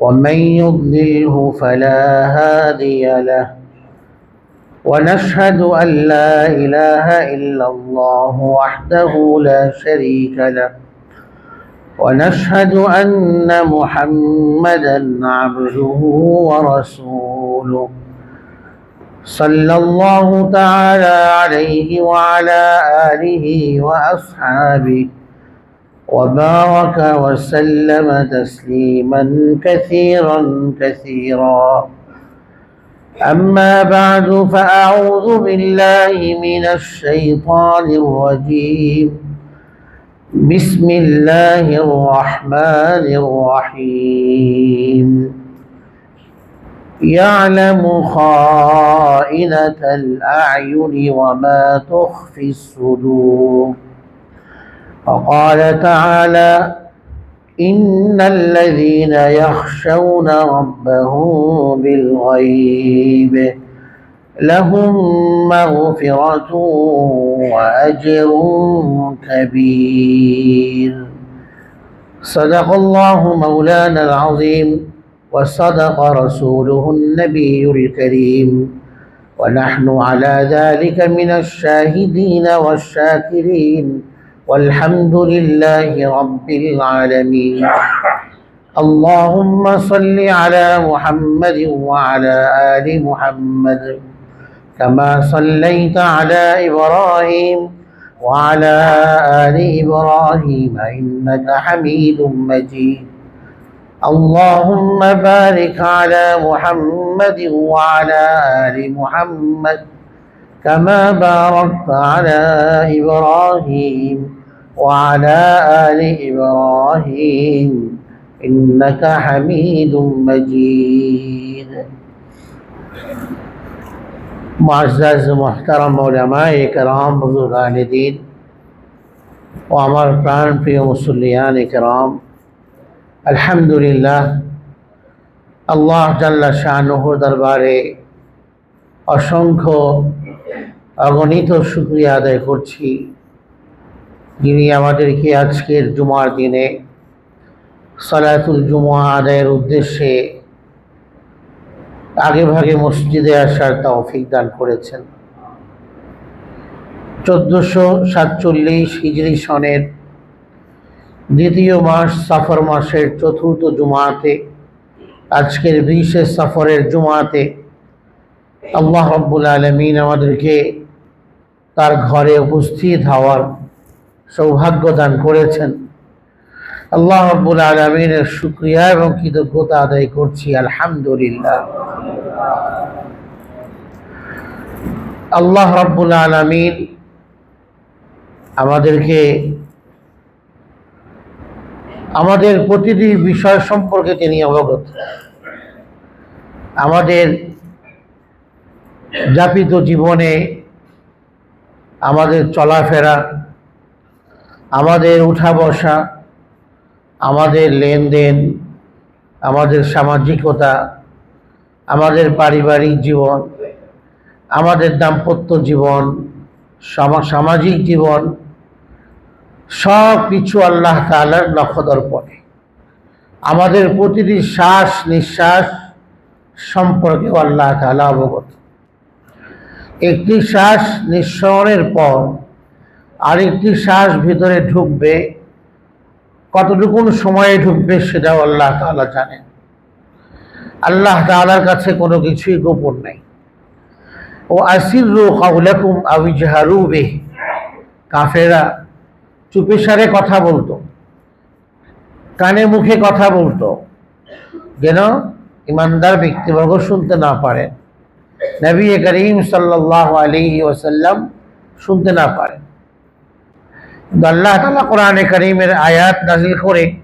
ومن يضلله فلا هادي له. ونشهد أن لا إله إلا الله وحده لا شريك له. ونشهد أن محمدا عبده ورسوله. صلى الله تعالى عليه وعلى آله وأصحابه. وبارك وسلم تسليما كثيرا كثيرا. أما بعد فأعوذ بالله من الشيطان الرجيم. بسم الله الرحمن الرحيم. يعلم خائنة الأعين وما تخفي الصدور. وقال تعالى إن الذين يخشون ربهم بالغيب لهم مغفرة وأجر كبير. صدق الله مولانا العظيم وصدق رسوله النبي الكريم. ونحن على ذلك من الشاهدين والشاكرين. والحمد لله رب العالمين. اللهم صل على محمد وعلى آل محمد كما صليت على إبراهيم وعلى آل إبراهيم إنك حميد مجيد. اللهم بارك على محمد وعلى آل محمد كما باركت على إبراهيم وعلى آل إبراهيم إنك حميد مجيد معزز محترم علماء کرام بزرگان دین ও আমার প্রাণ প্রিয় মুসল্লিয়ান کرام আলহামদুলিল্লাহ আল্লাহ জাল্লা শাহনুহর দরবারে অসংখ্য অগণিত শুক্রিয়া আদায় করছি যিনি আমাদেরকে আজকের জুমার দিনে সালাতুল জুমা আদায়ের উদ্দেশ্যে আগে ভাগে মসজিদে আসার তৌফিক দান করেছেন। চোদ্দোশো সাতচল্লিশ হিজরি সনের দ্বিতীয় মাস সাফর মাসের চতুর্থ জুমাতে, আজকের বিশে সফরের জুমাতে আল্লাহ রব্বুল আলমিন আমাদেরকে তার ঘরে উপস্থিত হওয়ার সৌভাগ্য দান করেছেন। আল্লাহ রব্বুল আলমিনের শুক্রিয়া এবং কৃতজ্ঞতা আদায় করছি, আলহামদুলিল্লাহ। আল্লাহ রব্বুল আলমিন আমাদেরকে আমাদের প্রতিটি বিষয় সম্পর্কে তিনি অবগত। আমাদের যাপিত জীবনে আমাদের চলাফেরা আমাদের উঠা বসা, আমাদের লেনদেন, আমাদের সামাজিকতা, আমাদের পারিবারিক জীবন, আমাদের দাম্পত্য জীবন সামাজিক জীবন, সব কিছু আল্লাহ তালার নখদর্পণে আমাদের প্রতিটি শ্বাস নিঃশ্বাস সম্পর্কেও আল্লাহ তালা অবগত। একটি শ্বাস নিঃসরণের পর আরেকটি শ্বাস ভিতরে ঢুকবে, কতটুকুন সময়ে ঢুকবে সেটাও আল্লাহ তালা জানেন আল্লাহ তালার কাছে কোনো কিছুই গোপন নেই। ও আসির রু কাউলাকুম আবিজাহারু বে কাফেরা চুপে সারে কথা বলতো, কানে মুখে কথা বলতো, যেন ইমানদার ব্যক্তিবর্গ শুনতে না পারেন নবী করিম সাল্লাহ আলী ওসাল্লাম শুনতে না পারেন আল্লাহ তালা কোরআনে করিমের আয়াত নাজিল করে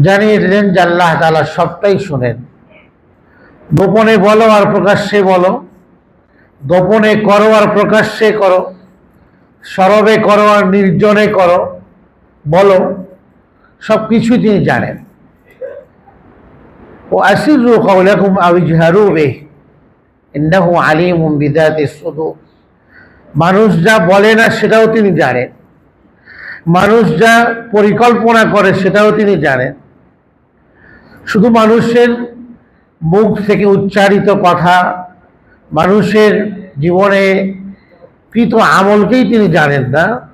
জানিয়ে দিলেন যে আল্লাহ তালা সবটাই শোনেন। গোপনে বলো আর প্রকাশ্যে বলো। গোপনে করো আর প্রকাশ্যে করো। সরবে করো আর নির্জনে করো। বলো সব কিছু তিনি জানেন। ও আসিরু কওলাকুম আও ইজহারু বিহ। ইন্নাহু আলিমুম বিদাতিস সুদূর। মানুষ যা বলে না সেটাও তিনি জানেন। মানুষ যা পরিকল্পনা করে সেটাও তিনি জানেন। শুধু মানুষের মুখ থেকে উচ্চারিত কথা, মানুষের জীবনে কৃত আমলকেই তিনি জানেন না।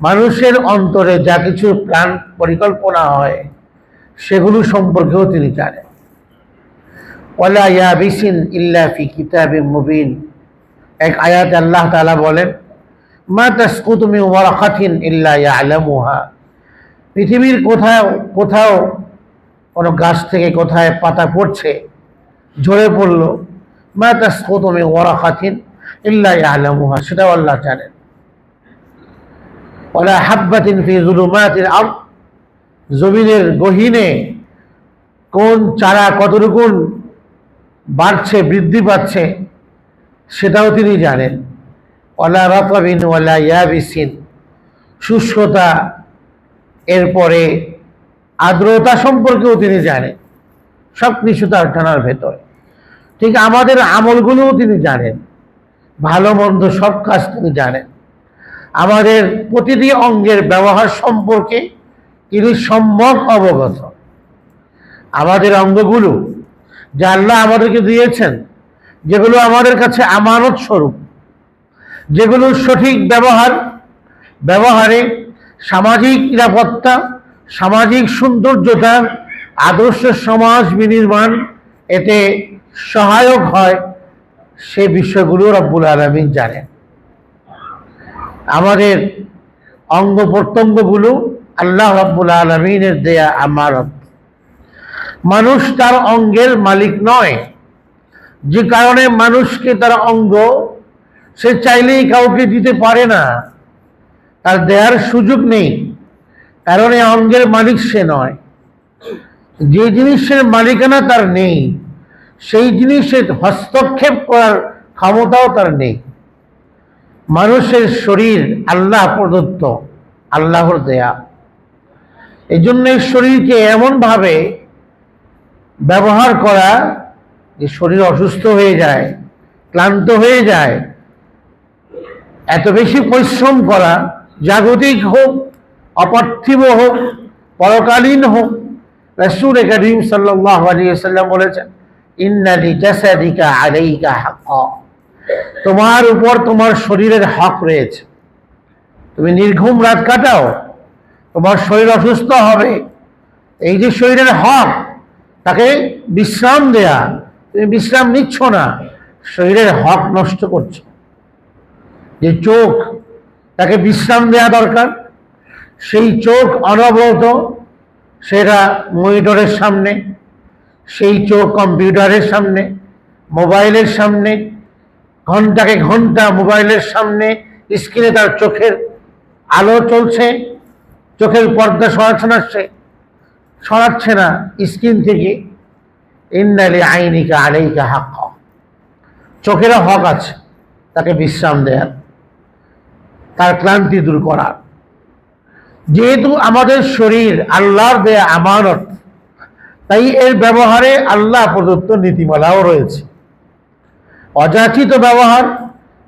মানুষের অন্তরে যা কিছু প্ল্যান পরিকল্পনা হয়, সেগুলো সম্পর্কেও তিনি জানেন। ওয়ালা ইয়াবিসিন ইল্লা ফি কিতাবিম মুবিন। এক আয়াত আল্লাহ তাআলা বলেন, মা তাসকুতু মিন ওয়ারাকাতিন ইল্লা ইয়ালামুহা। পৃথিবীর কোথাও কোথাও কোনো গাছ থেকে কোথায় পাতা পড়ছে, ঝরে পড়ল, মা তাসকুতু মিন ওয়ারাকাতিন ইল্লা ইয়ালামুহা, সেটাও আল্লাহ জানেন। ওয়ালা হাব্বাতিন ফি যুলুমাতিল আরদ, জমিনের গহীনে কোন চারা কতটুকুন বাড়ছে, বৃদ্ধি পাচ্ছে সেটাও তিনি জানেন। ওয়ালা রাতাবিন ওয়ালা ইয়াবিসিন। শুষ্কতা এরপরে আর্দ্রতা সম্পর্কেও তিনি জানেন। সব কিছু তার জানার ভেতর। ঠিক আমাদের আমলগুলোও তিনি জানেন। ভালো মন্দ সব কাজ তিনি জানেন। আমাদের প্রতিটি অঙ্গের ব্যবহার সম্পর্কে তিনি সম্যক অবগত। আমাদের অঙ্গগুলো যা আল্লাহ আমাদেরকে দিয়েছেন যেগুলো আমাদের কাছে আমানত স্বরূপ যেগুলোর সঠিক ব্যবহার, ব্যবহারে সামাজিক নিরাপত্তা, সামাজিক সৌন্দর্যতা আদর্শ সমাজ বিনির্মাণ এতে সহায়ক হয়, সে বিষয়গুলো রব্বুল আলমিন জানেন। আমাদের অঙ্গ প্রত্যঙ্গগুলো আল্লাহ রব্বুল আলমিনের দেয়া আমারত মানুষ তার অঙ্গের মালিক নয় যে কারণে মানুষকে তার অঙ্গ সে চাইলেই কাউকে দিতে পারে না। তার দেয়ার সুযোগ নেই। কারণ এই অঙ্গের মালিক সে নয়। যে জিনিসের মালিকানা তার নেই, সেই জিনিসের হস্তক্ষেপ করার ক্ষমতাও তার নেই। মানুষের শরীর আল্লাহ প্রদত্ত, আল্লাহর দেয়া। এই জন্য শরীরকে এমনভাবে ব্যবহার করা যে শরীর অসুস্থ হয়ে যায়, ক্লান্ত হয়ে যায়, এত বেশি পরিশ্রম করা জাগতিক হোক, অপার্থিব হোক, পরকালীন হোক, রসুল করিম সাল্লাহ আলিয়াল্লাম বলেছেন ইন্নালি জাসাদিকা আলাইকা হাক্কা। তোমার উপর তোমার শরীরের হক রয়েছে। তুমি নির্ঘুম রাত কাটাও, তোমার শরীর অসুস্থ হবে। এই যে শরীরের হক, তাকে বিশ্রাম দেয়া তুমি বিশ্রাম নিচ্ছ না, শরীরের হক নষ্ট করছ। যে চোখ, তাকে বিশ্রাম দেওয়া দরকার। সেই চোখ অনবরত, সেটা মনিটরের সামনে, সেই চোখ কম্পিউটারের সামনে, মোবাইলের সামনে, ঘন্টাকে ঘণ্টা মোবাইলের সামনে, স্ক্রিনে তার চোখের আলো চলছে, চোখের পর্দা সরাচ্ছে না সরাচ্ছে না স্ক্রিন থেকে। ইন্নালি আইনিকা আলাইকা হাক চোখেরও হক আছে, তাকে বিশ্রাম দেয়ার তার ক্লান্তি দূর করার যেহেতু আমাদের শরীর আল্লাহর দেয়া আমানত, তাই এর ব্যবহারে আল্লাহ প্রদত্ত নীতিমালাও রয়েছে। অযাচিত ব্যবহার,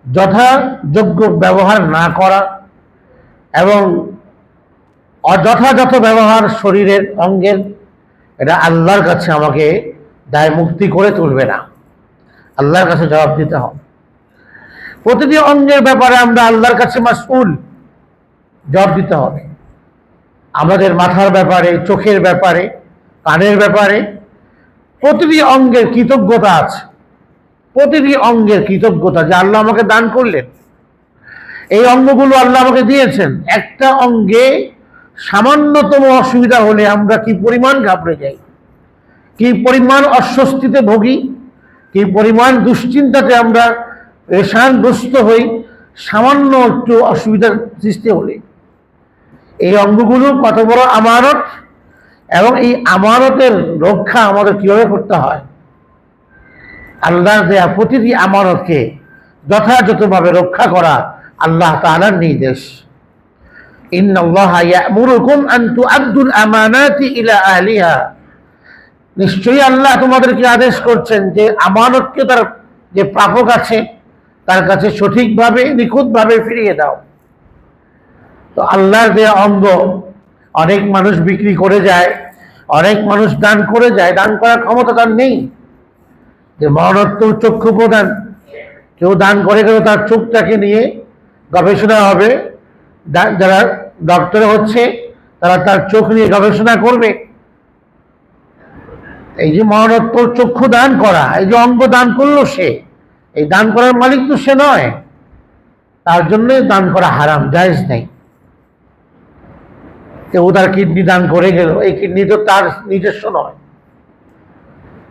যথাযোগ্য ব্যবহার না করা এবং অযথাযথ ব্যবহার শরীরের অঙ্গের, এটা আল্লাহর কাছে আমাকে দায় মুক্তি করে তুলবে না। আল্লাহর কাছে জবাব দিতে হবে। প্রতিটি অঙ্গের ব্যাপারে আমরা আল্লাহর কাছে মাসুল জবাব দিতে হবে। আমাদের মাথার ব্যাপারে, চোখের ব্যাপারে, কানের ব্যাপারে প্রতিটি অঙ্গের কৃতজ্ঞতা আছে। প্রতিটি অঙ্গের কৃতজ্ঞতা যে আল্লাহ আমাকে দান করলেন। এই অঙ্গগুলো আল্লাহ আমাকে দিয়েছেন। একটা অঙ্গে সামান্যতম অসুবিধা হলে আমরা কি পরিমাণ ঘাবড়ে যাই? কি পরিমাণ অস্বস্তিতে ভোগী, কি পরিমাণ দুশ্চিন্তাতে আমরা রেশানগ্রস্ত হই, সামান্য একটু অসুবিধার সৃষ্টি হলে। এই অঙ্গগুলো কত বড় আমানত এবং এই আমানতের রক্ষা আমাদের কীভাবে করতে হয়? আল্লাহ দেয়া প্রতিটি আমানতকে যথাযথভাবে রক্ষা করা আল্লাহ তালার নির্দেশ। ইন্নাল্লাহ ইয়ামুরুকুম আন্তু আব্দুল আমানাতি ইলা আহলিহা। নিশ্চয়ই আল্লাহ তোমাদেরকে আদেশ করছেন যে আমানতকে তার যে প্রাপক আছে, তার কাছে সঠিকভাবে, নিখুঁতভাবে ফিরিয়ে দাও। তো আল্লাহর দেয়া অঙ্গ, অনেক মানুষ বিক্রি করে যায়, অনেক মানুষ দান করে যায়, দান করার ক্ষমতা তার নেই। যে মরণোত্তর চক্ষু প্রদান, কেউ দান করে গেল তার চোখটাকে নিয়ে গবেষণা হবে যারা ডক্টর হচ্ছে, তারা তার চোখ নিয়ে গবেষণা করবে। এই যে মরণোত্তর চক্ষু দান করা, এই যে অঙ্গ দান করল সে, এই দান করার মালিক তো সে নয়। তার জন্যই দান করা হারাম, জায়েজ নেই। কেউ তার কিডনি দান করে গেল, এই কিডনি তো তার নিজস্ব নয়।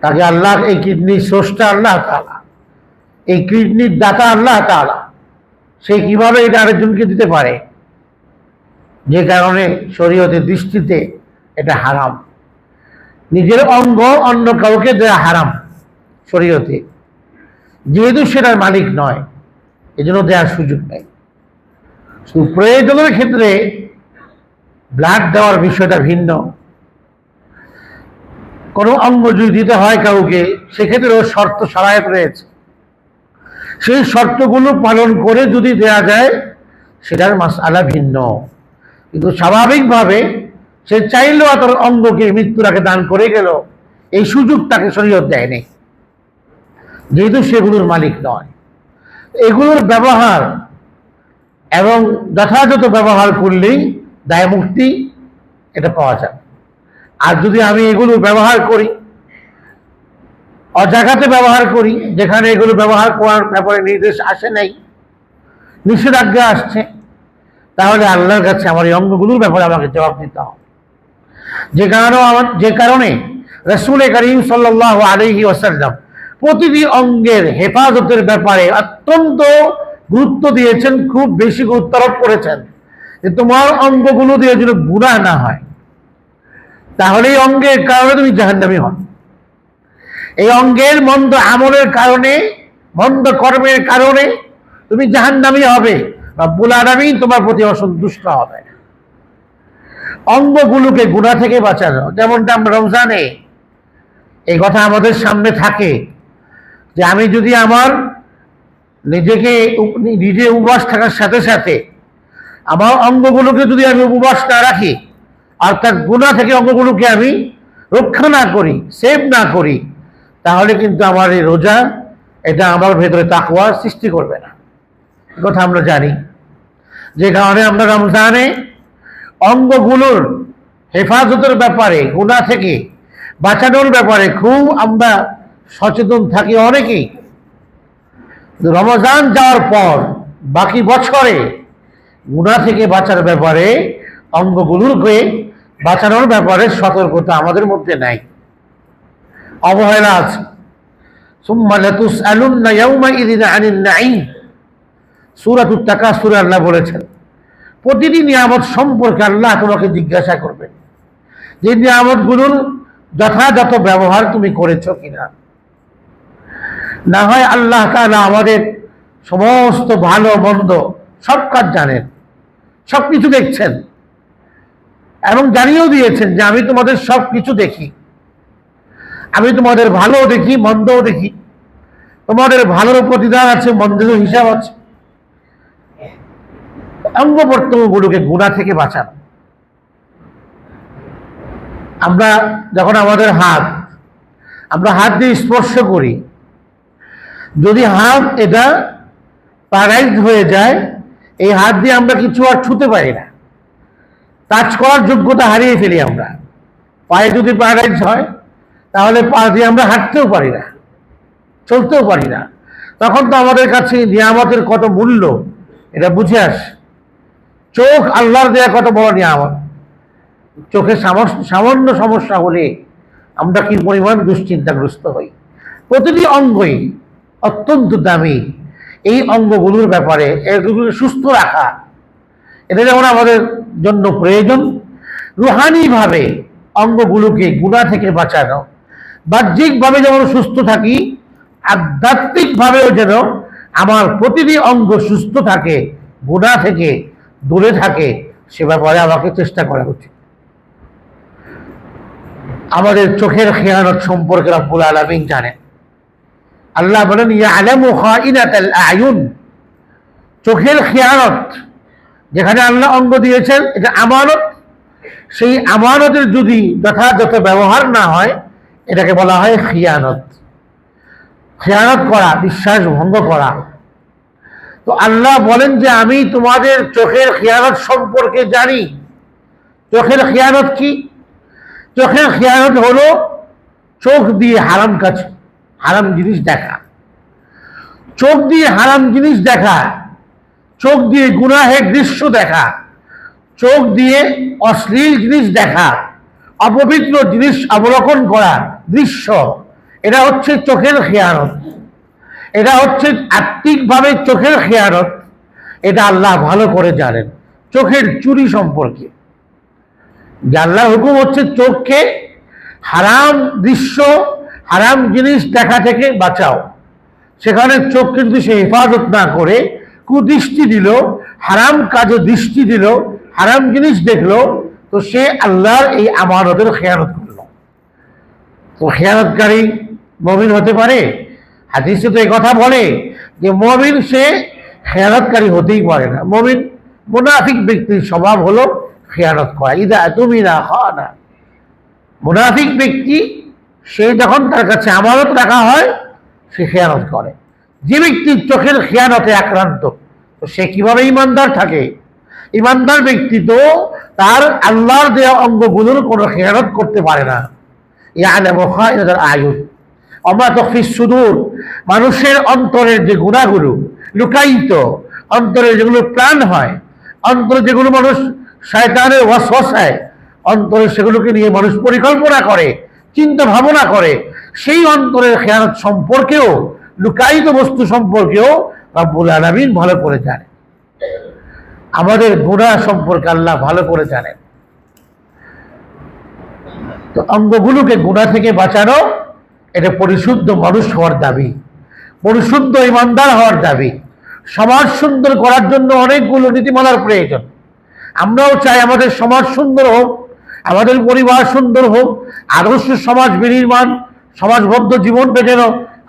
তাকে আল্লাহ, এই কিডনি স্রষ্টা আল্লাহ তাআলা, এই কিডনির দাতা আল্লাহ তাআলা, সে কীভাবে এটা আরেকজনকে দিতে পারে? যে কারণে শরীয়তের দৃষ্টিতে এটা হারাম। নিজের অঙ্গ অন্য কাউকে দেওয়া হারাম, শরীয়তে। যেহেতু সেটার মালিক নয়, এজন্য দেওয়ার সুযোগ নেই। শুধু প্রয়োজনের ক্ষেত্রে ব্লাড দেওয়ার বিষয়টা ভিন্ন। কোনো অঙ্গ যদি দিতে হয় কাউকে, সেক্ষেত্রেও শর্ত সারায়ত রয়েছে। সেই শর্তগুলো পালন করে যদি দেয়া যায়, সেটার মাস আলা ভিন্ন। কিন্তু স্বাভাবিকভাবে সে চাইলেও তার অঙ্গকে মৃত্যুর আগে দান করে গেল। এই সুযোগ তাকে শরীয়ত দেয়নি। যেহেতু সেগুলোর মালিক নয়। এগুলোর ব্যবহার এবং যথাযথ ব্যবহার করলেই দায় মুক্তি এটা পাওয়া যায়। আর যদি আমি এগুলো ব্যবহার করি, অজাগাতে ব্যবহার করি, যেখানে এগুলো ব্যবহার করার ব্যাপারে নির্দেশ আসে নাই, নিষেধাজ্ঞা আসছে, তাহলে আল্লাহর কাছে আমার এই অঙ্গগুলোর ব্যাপারে আমাকে জবাব দিতে হবে। যে কারণে যে কারণে রসুল করিম সাল্লাহ আলহি ওসাল্লাম প্রতিটি অঙ্গের হেফাজতের ব্যাপারে অত্যন্ত গুরুত্ব দিয়েছেন, খুব বেশি গুরুত্ব আরোপ করেছেন। যে তোমার অঙ্গগুলো দিয়ে যেন গুণা না হয়, তাহলে এই অঙ্গের কারণে তুমি জাহান্নামি হন এই অঙ্গের মন্দ আমলের কারণে, মন্দ কর্মের কারণে তুমি জাহান্নামি হবে। রব্বুল আলামিন তোমার প্রতি অসন্তুষ্ট হবে। অঙ্গগুলোকে গুণা থেকে বাঁচানো, যেমনটা আমরা রমজানে এই কথা আমাদের সামনে থাকে যে আমি যদি আমার নিজেকে নিজে উপবাস থাকার সাথে সাথে আমার অঙ্গগুলোকে যদি আমি উপবাস না রাখি অর্থাৎ গুণা থেকে অঙ্গগুলোকে আমি রক্ষা না করি সেভ না করি, তাহলে কিন্তু আমার এই রোজা, এটা আমার ভেতরে তাকওয়া সৃষ্টি করবে না। কথা আমরা জানি। যে কারণে আমরা রমজানে অঙ্গগুলোর হেফাজতের ব্যাপারে, গুণা থেকে বাঁচানোর ব্যাপারে খুব আমরা সচেতন থাকি অনেকেই। রমজান যাওয়ার পর বাকি বছরে গুণা থেকে বাঁচার ব্যাপারে, অঙ্গগুলোকে বাঁচানোর ব্যাপারে সতর্কতা আমাদের মধ্যে নাই। অবহেলা আছে। সুম্মালাতুস আলুন্না ইয়াউমা ইদিন আনিন নাই সুরাতুত্তাকা সুরে আল্লাহ বলেছেন প্রতিটি নিয়ামত সম্পর্কে আল্লাহ তোমাকে জিজ্ঞাসা করবেন যে নিয়ামতগুলোর যথাযথ ব্যবহার তুমি করেছ কিনা। না হয় আল্লাহ তাআলা আমাদের সমস্ত ভালো, মন্দ সব কাজ জানেন সব কিছু দেখছেন, এবং জানিয়েও দিয়েছেন যে আমি তোমাদের সব কিছু দেখি। আমি তোমাদের ভালোও দেখি, মন্দও দেখি। তোমাদের ভালোর প্রতিদান আছে মন্দেরও হিসাব আছে। অঙ্গ প্রত্যঙ্গগুলোকে গুণা থেকে বাঁচানো। আমরা যখন আমাদের হাত, আমরা হাত দিয়ে স্পর্শ করি, যদি হাত এটা প্যারাইজ হয়ে যায়, এই হাত দিয়ে আমরা কিছু আর ছুতে পারি না। টাচ করার যোগ্যতা হারিয়ে ফেলি আমরা। পায়ে যদি প্যারাইজ হয়, তাহলে পা দিয়ে আমরা হাঁটতেও পারি না, চলতেও পারি না। তখন তো আমাদের কাছে নিয়ামতের কত মূল্য, এটা বুঝে আস। চোখ আল্লাহর দেয়া কত বড় নিয়ামত। চোখে সামান্য সমস্যা হলে আমরা কি পরিমাণ দুশ্চিন্তাগ্রস্ত হই? প্রতিটি অঙ্গই অত্যন্ত দামি। এই অঙ্গগুলোর ব্যাপারে এগুলোকে সুস্থ রাখা। এটা যেমন আমাদের জন্য প্রয়োজন, রুহানিভাবে অঙ্গগুলোকে গুণা থেকে বাঁচানো। বাহ্যিকভাবে যেমন সুস্থ থাকি, আধ্যাত্মিকভাবেও যেন আমার প্রতিটি অঙ্গ সুস্থ থাকে, গুণা থেকে দূরে থাকে, সে ব্যাপারে আমাকে চেষ্টা করা উচিত। আমাদের চোখের খেয়ানত সম্পর্কে রব্বুল আলমিন জানেন। আল্লাহ বলেন আয়ুন। চোখের খেয়ানত যেখানে আল্লাহ অঙ্গ দিয়েছেন, এটা আমানত। সেই আমানতের যদি যথাযথ ব্যবহার না হয়, এটাকে বলা হয় খিয়ানত। খেয়ানত করা, বিশ্বাস ভঙ্গ করা তো আল্লাহ বলেন যে আমি তোমাদের চোখের খেয়ানত সম্পর্কে জানি। চোখের খেয়ানত কি? চোখের খেয়ানত হলো চোখ দিয়ে হারাম কাছে হারাম জিনিস দেখা। চোখ দিয়ে হারাম জিনিস দেখা, চোখ দিয়ে গুনাহের দৃশ্য দেখা, চোখ দিয়ে অশ্লীল জিনিস দেখা, অপবিত্র জিনিস অবলোকন করা দৃশ্য, এটা হচ্ছে চোখের খেয়ানত। এটা হচ্ছে আত্মিকভাবে চোখের খেয়ানত। এটা আল্লাহ ভালো করে জানেন। চোখের চুরি সম্পর্কে। যে আল্লাহর হুকুম হচ্ছে চোখকে হারাম দৃশ্য, হারাম জিনিস দেখা থেকে বাঁচাও। সেখানে চোখ কিন্তু সে হেফাজত না করে, কুদৃষ্টি দিল, হারাম কাজে দৃষ্টি দিল, হারাম জিনিস দেখল, তো সে আল্লাহর এই আমানতের খেয়ানত করল। তো খেয়ানতকারী মমিন হতে পারে? হাদিসে তো কথা বলে যে মমিন সে খেয়ানতকারী হতেই পারে না। মমিন মুনাফিক ব্যক্তির স্বভাব হলো খেয়ানত করা। ইদা তুমি না খাওয়া মুনাফিক ব্যক্তি, সে যখন তার কাছে আমানত রাখা হয়, সে খেয়ানত করে। যে ব্যক্তি চোখের খেয়ানতে আক্রান্ত, তো সে কীভাবে ইমানদার থাকে? ইমানদার ব্যক্তি তো তার আল্লাহর দেওয়া অঙ্গগুলোর কোনো খেয়ানত করতে পারে না। আয়ুষ অমা তফিস সুদূর। মানুষের অন্তরের যে গুণাগুলো লুকায়িত অন্তরে যেগুলো প্রাণ হয়, অন্তরে যেগুলো মানুষ শয়তানের ওয়াসওয়াসায়, অন্তরে সেগুলোকে নিয়ে মানুষ পরিকল্পনা করে, চিন্তা ভাবনা করে, সেই অন্তরের খেয়ানত সম্পর্কেও, লুকায়িত বস্তু সম্পর্কেও রব্বুল আলমিন ভালো করে জানে। আমাদের গুণা সম্পর্কে আল্লাহ ভালো করে জানেন। তো অঙ্গগুলোকে গুণা থেকে বাঁচানো, এটা পরিশুদ্ধ মানুষ হওয়ার দাবি। পরিশুদ্ধ ইমানদার হওয়ার দাবি। সমাজ সুন্দর করার জন্য অনেকগুলো নীতিমালার প্রয়োজন। আমরাও চাই আমাদের সমাজ সুন্দর হোক, আমাদের পরিবার সুন্দর হোক, আদর্শ সমাজ বিনির্মাণ, সমাজবদ্ধ জীবনটা যেন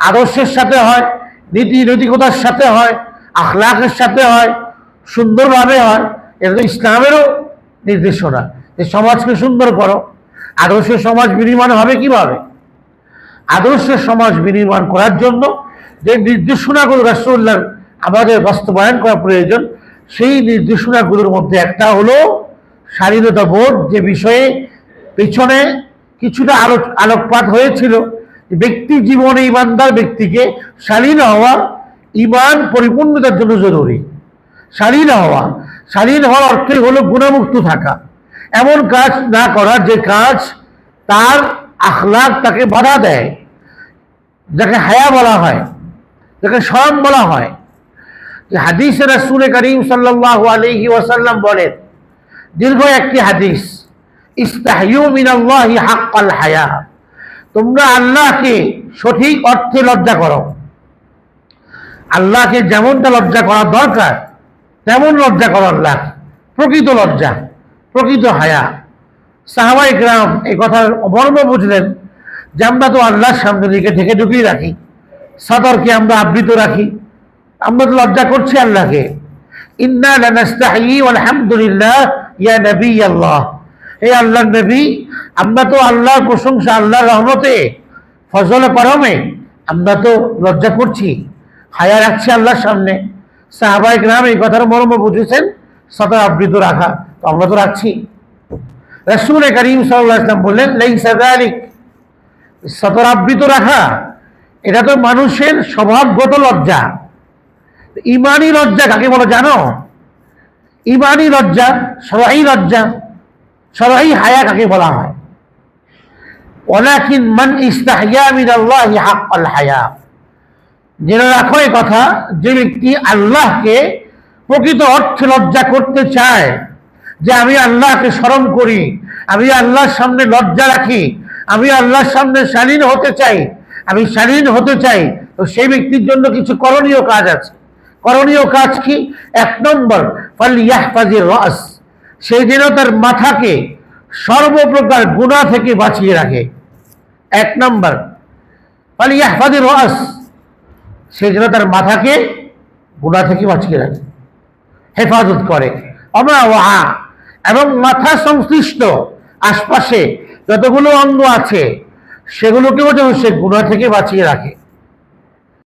আদর্শের সাথে হয়, নীতি নৈতিকতার সাথে হয়, আখলাকের সাথে হয়, সুন্দরভাবে হয়, এটা ইসলামেরও নির্দেশনা যে সমাজকে সুন্দর করো। আদর্শ সমাজ বিনির্মাণ হবে কীভাবে? আদর্শ সমাজ বিনির্মাণ করার জন্য যে নির্দেশনাগুলো রাষ্ট্রুল্লাহ আমাদের বাস্তবায়ন করা প্রয়োজন, সেই নির্দেশনাগুলোর মধ্যে একটা হলো স্বাধীনতা বোধ, যে বিষয়ে পেছনে কিছুটা আলো আলোকপাত হয়েছিল। ব্যক্তি জীবনে ইমানদার ব্যক্তিকে স্বাধীন হওয়া, ইমান পরিপূর্ণতার জন্য জরুরি। স্বাধীন হওয়া স্বাধীন হওয়ার অর্থই হলো গুণামুক্ত থাকা। এমন কাজ না করা যে কাজ তার আখলাক তাকে বাধা দেয়, যাকে হায়া বলা হয়। যাকে সরম বলা হয়। যে হাদিসে রাসুল করিম সাল্লাহ আলহি ওয়াসাল্লাম বলেন, দীর্ঘ একটি হাদিস ইস্তাহিউ হায়া তোমরা আল্লাহকে সঠিক অর্থে লজ্জা করো। আল্লাহকে যেমনটা লজ্জা করা দরকার, তেমন লজ্জা করো আল্লাহ। প্রকৃত লজ্জা, প্রকৃত হায়া। সাহাবাই গ্রাম এই কথার মর্ম বুঝলেন যে আমরা তো আল্লাহর সামনে দিকে থেকে ঢুকিয়ে রাখি। সদরকে আমরা আবৃত রাখি। আমরা তো লজ্জা করছি আল্লাহকে। ইন্না লানাস্তাহি আলহামদুলিল্লাহ ইয়া নবী আল্লাহ। হে আল্লাহ নবী, আমরা তো আল্লাহর প্রশংসা, আল্লাহর রহমতে, ফজল করমে আমরা তো লজ্জা করছি। হায়া রাখছি আল্লাহর সামনে। সাহাবাই গ্রাম এই কথার মর্ম বুঝেছেন, সদর আবৃত রাখা। তো আমরা তো রাখছি। রসুল করিম সাল্লাহ ইসলাম বললেন লাই সাদালিক সতর আবৃত রাখা এটা তো মানুষের স্বভাবগত লজ্জা। ইমানি লজ্জা কাকে বলো জানো? ইমানি লজ্জা সবাই লজ্জা সবাই হায়া কাকে বলা হয়? ওলাকিন মান ইস্তাহিয়া মিনাল্লাহি হাক্কাল হায়া। জেনে রাখো এই কথা, যে ব্যক্তি আল্লাহকে প্রকৃত অর্থে লজ্জা করতে চায়, যে আমি আল্লাহকে স্মরণ করি, আমি আল্লাহর সামনে লজ্জা রাখি, আমি আল্লাহর সামনে স্বাধীন হতে চাই আমি স্বাধীন হতে চাই, তো সেই ব্যক্তির জন্য কিছু করণীয় কাজ আছে। করণীয় কাজ কি? এক নম্বর ফালিয়াহফাজির রাস। সেই যেন তার মাথাকে সর্বপ্রকার গুণা থেকে বাঁচিয়ে রাখে। এক নম্বর ফালিয়াহফাজির রাস। সে যেন তার মাথাকে গুণা থেকে বাঁচিয়ে রাখে, হেফাজত করে। আমরা ওহা এবং মাথা সংশ্লিষ্ট আশপাশে যতগুলো অঙ্গ আছে সেগুলোকেও যেন সে গুণা থেকে বাঁচিয়ে রাখে।